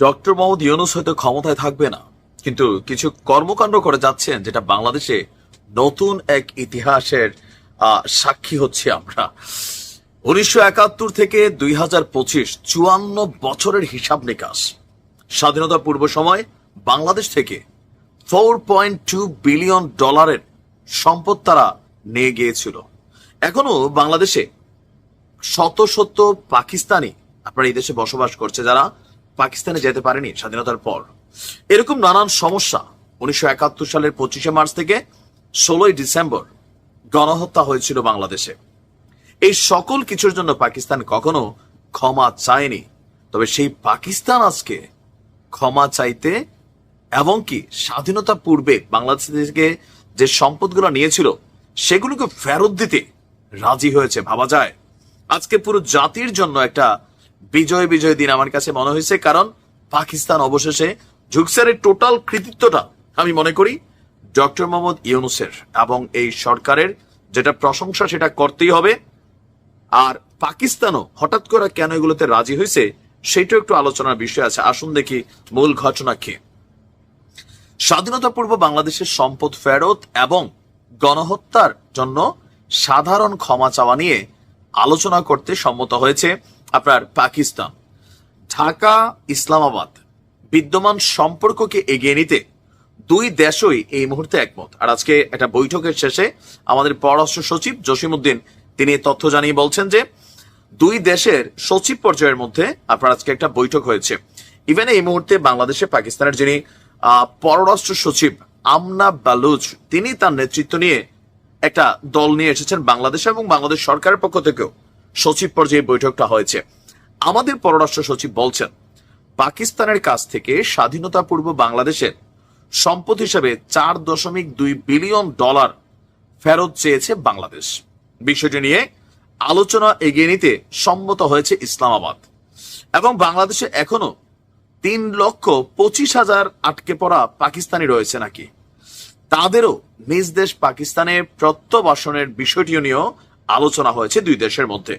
Doctor Mohammad Yunus হয়তো ক্ষমতায় থাকবে না, কিন্তু কিছু কর্মকাণ্ড করে যাচ্ছেন যেটা বাংলাদেশে নতুন এক ইতিহাসের সাক্ষী হচ্ছে আমরা। উনিশশো একাত্তর থেকে দুই হাজার পঁচিশ, চুয়ান্ন বছরের হিসাব নিকাশ। স্বাধীনতা পূর্ব সময় বাংলাদেশ থেকে ফোর পয়েন্ট টু বিলিয়ন ডলারের সম্পদ তারা নিয়ে গিয়েছিল। এখনও বাংলাদেশে শত শত পাকিস্তানি আপনারা এই দেশে বসবাস করছে, যারা পাকিস্তানে যেতে পারেনি স্বাধীনতার পর। এরকম নানান সমস্যা উনিশশো একাত্তর সালের পঁচিশে মার্চ থেকে ষোলোই ডিসেম্বর গণহত্যা হয়েছিল বাংলাদেশে। এই সকল কিছুর জন্য পাকিস্তান কখনো ক্ষমা চায়নি। তবে সেই পাকিস্তান আজকে ক্ষমা চাইতে এবং কি স্বাধীনতা পূর্বে বাংলাদেশ থেকে যে সম্পদগুলো নিয়েছিল, সেগুলোকে ফেরত দিতে রাজি হয়েছে। ভাবা যায়, আজকে পুরো জাতির জন্য একটা বিজয় বিজয় দিন আমার কাছে মনে হয়েছে, কারণ পাকিস্তান অবশেষে ঝুকসারের টোটাল কৃতিত্বটা আমি মনে করি ডক্টর মোহাম্মদ ইউনুসের এবং এই সরকারের যেটা প্রশংসা সেটা করতেই হবে। আর পাকিস্তানও হঠাৎ করে কেন এগুলোতে রাজি হয়েছে, সেটাও একটু আলোচনার বিষয় আছে। আসুন দেখি মূল ঘটনা কি। স্বাধীনতা পূর্ব বাংলাদেশের সম্পদ ফেরত এবং গণহত্যার জন্য সাধারণ ক্ষমা চাওয়া নিয়ে আলোচনা করতে সম্মত হয়েছে। আপনার পাকিস্তান। ঢাকা, ইসলামাবাদ বিদ্যমান সম্পর্ককে এগিয়ে নিতে দুই দেশই এই মুহূর্তে একমত। আর আজকে একটা বৈঠকের শেষে আমাদের পররাষ্ট্র সচিব জসিমউদ্দিন তিনি তথ্য জানিয়ে বলছেন যে, দুই দেশের সচিব পর্যায়ের মধ্যে আপনার আজকে একটা বৈঠক হয়েছে। ইভেন এই মুহূর্তে বাংলাদেশে পাকিস্তানের যিনি পররাষ্ট্র সচিব আমনা বালুচ, তিনি তার নেতৃত্ব নিয়ে একটা দল নিয়ে এসেছেন বাংলাদেশ এবং বাংলাদেশ সরকারের পক্ষ থেকেও। সচিব পর্যায়ে বৈঠকটা হয়েছে। আমাদের পররাষ্ট্র সচিব বলছেন, পাকিস্তানের কাছ থেকে স্বাধীনতা পূর্ব বাংলাদেশের সম্পদ হিসেবে চার দশমিক দুই বিলিয়ন ডলার ফেরত চেয়েছে বাংলাদেশ। বিষয়টি নিয়ে আলোচনা এগিয়ে নিতে সম্মত হয়েছে ইসলামাবাদ। এবং বাংলাদেশে এখনও তিন লক্ষ পঁচিশ হাজার আটকে পড়া পাকিস্তানি রয়েছে নাকি? তাদেরও নিজ দেশ পাকিস্তানে প্রত্যাবাসনের বিষয়টি নিয়েও আলোচনা হয়েছে দুই দেশের মধ্যে।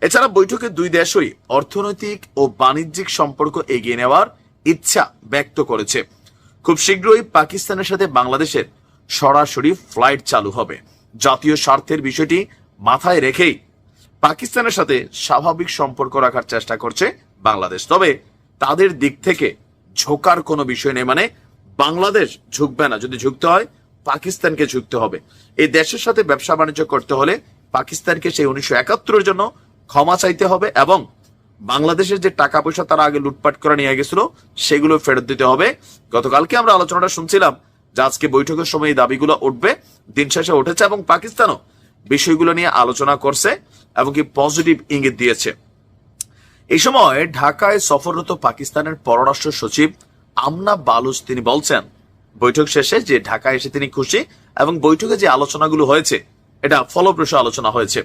এছাড়া বৈঠকে দুই দেশই অর্থনৈতিক ও বাণিজ্যিক সম্পর্ক এগিয়ে নেওয়ার ইচ্ছা ব্যক্ত করেছে। খুব শীঘ্রই পাকিস্তানের সাথে বাংলাদেশের সরাসরি ফ্লাইট চালু হবে। জাতীয় স্বার্থের বিষয়টি মাথায় রেখেই পাকিস্তানের সাথে স্বাভাবিক সম্পর্ক রাখার চেষ্টা করছে বাংলাদেশ। তবে তাদের দিক থেকে ঝোকার কোনো বিষয় নেই মানে বাংলাদেশ ঝুঁকবে না। যদি ঝুঁকতে হয়, পাকিস্তানকে ঝুঁকতে হবে। এই দেশের সাথে ব্যবসা বাণিজ্য করতে হলে পাকিস্তানকে সেই উনিশশো একাত্তরের জন্য ক্ষমা চাইতে হবে এবং বাংলাদেশের যে টাকা পয়সা তারা আগে লুটপাট করে নিয়ে গেছিল, সেগুলো ফেরত দিতে হবে। গতকালকে আমরা আলোচনাটা শুনছিলাম যে আজকে বৈঠকের সময় এই দাবিগুলো উঠবে, দিন শেষে উঠেছে এবং পাকিস্তানও বিষয়গুলো নিয়ে আলোচনা করছে এবং কি পজিটিভ ইঙ্গিত দিয়েছে। এই সময় ঢাকায় সফররত পাকিস্তানের পররাষ্ট্র সচিব আমনা বালুচ তিনি বলছেন, বৈঠক শেষে যে ঢাকায় এসে তিনি খুশি এবং বৈঠকে যে আলোচনাগুলো হয়েছে এটা ফলপ্রসূ আলোচনা হয়েছে।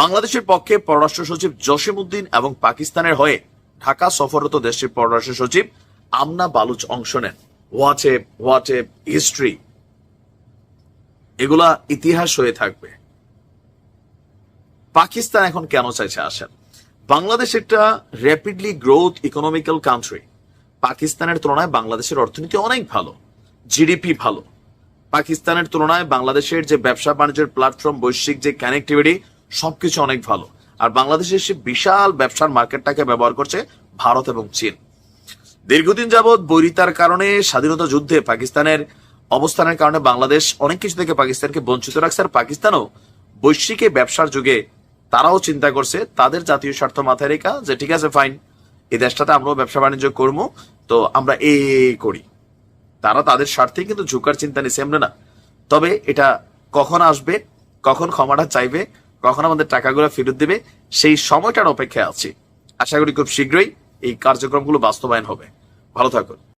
বাংলাদেশের পক্ষে পররাষ্ট্র সচিব জসিমউদ্দিন এবং পাকিস্তানের হয়ে ঢাকা সফররত দেশটির পররাষ্ট্র সচিব আমনা বালুচ অংশ নেন। What a what a history এগুলা ইতিহাস হয়ে থাকবে। পাকিস্তান এখন কেন চাইছে আসেন? বাংলাদেশ একটা র্যাপিডলি গ্রোথ ইকোনমিক্যাল কান্ট্রি পাকিস্তানের তুলনায় বাংলাদেশের অর্থনীতি অনেক ভালো। জিডিপি ভালো। পাকিস্তানের তুলনায় বাংলাদেশের যে ব্যবসা বাণিজ্যের প্ল্যাটফর্ম বৈশ্বিক যে কানেক্টিভিটি সবকিছু অনেক ভালো। আর বাংলাদেশের সে বিশাল ব্যবসার মার্কেটটাকে ব্যবহার করছে ভারত এবং চীন। দীর্ঘদিন যাবৎ বৈরিতার কারণে, স্বাধীনতা যুদ্ধে পাকিস্তানের অবস্থানের কারণে বাংলাদেশ অনেক কিছু থেকে পাকিস্তানকে বঞ্চিত রাখছে। আর পাকিস্তানও বৈশ্বিক ব্যবসার যুগে তারাও চিন্তা করছে, তাদের জাতীয় স্বার্থ মাথায় রেখা যে, ঠিক আছে ফাইন এই দেশটাতে আমরাও ব্যবসা বাণিজ্য করব, তো আমরা এই করি। তারা তাদের স্বার্থে কিন্তু ঝুঁকার চিন্তা নিছে, এমন না। তবে এটা কখন আসবে, কখন ক্ষমাটা চাইবে, কখন আমাদের টাকাগুলো ফেরত দেবে, সেই সময়টার অপেক্ষায় আছি। আশা করি খুব শীঘ্রই এই কার্যক্রমগুলো বাস্তবায়ন হবে। ভালো থাকুন।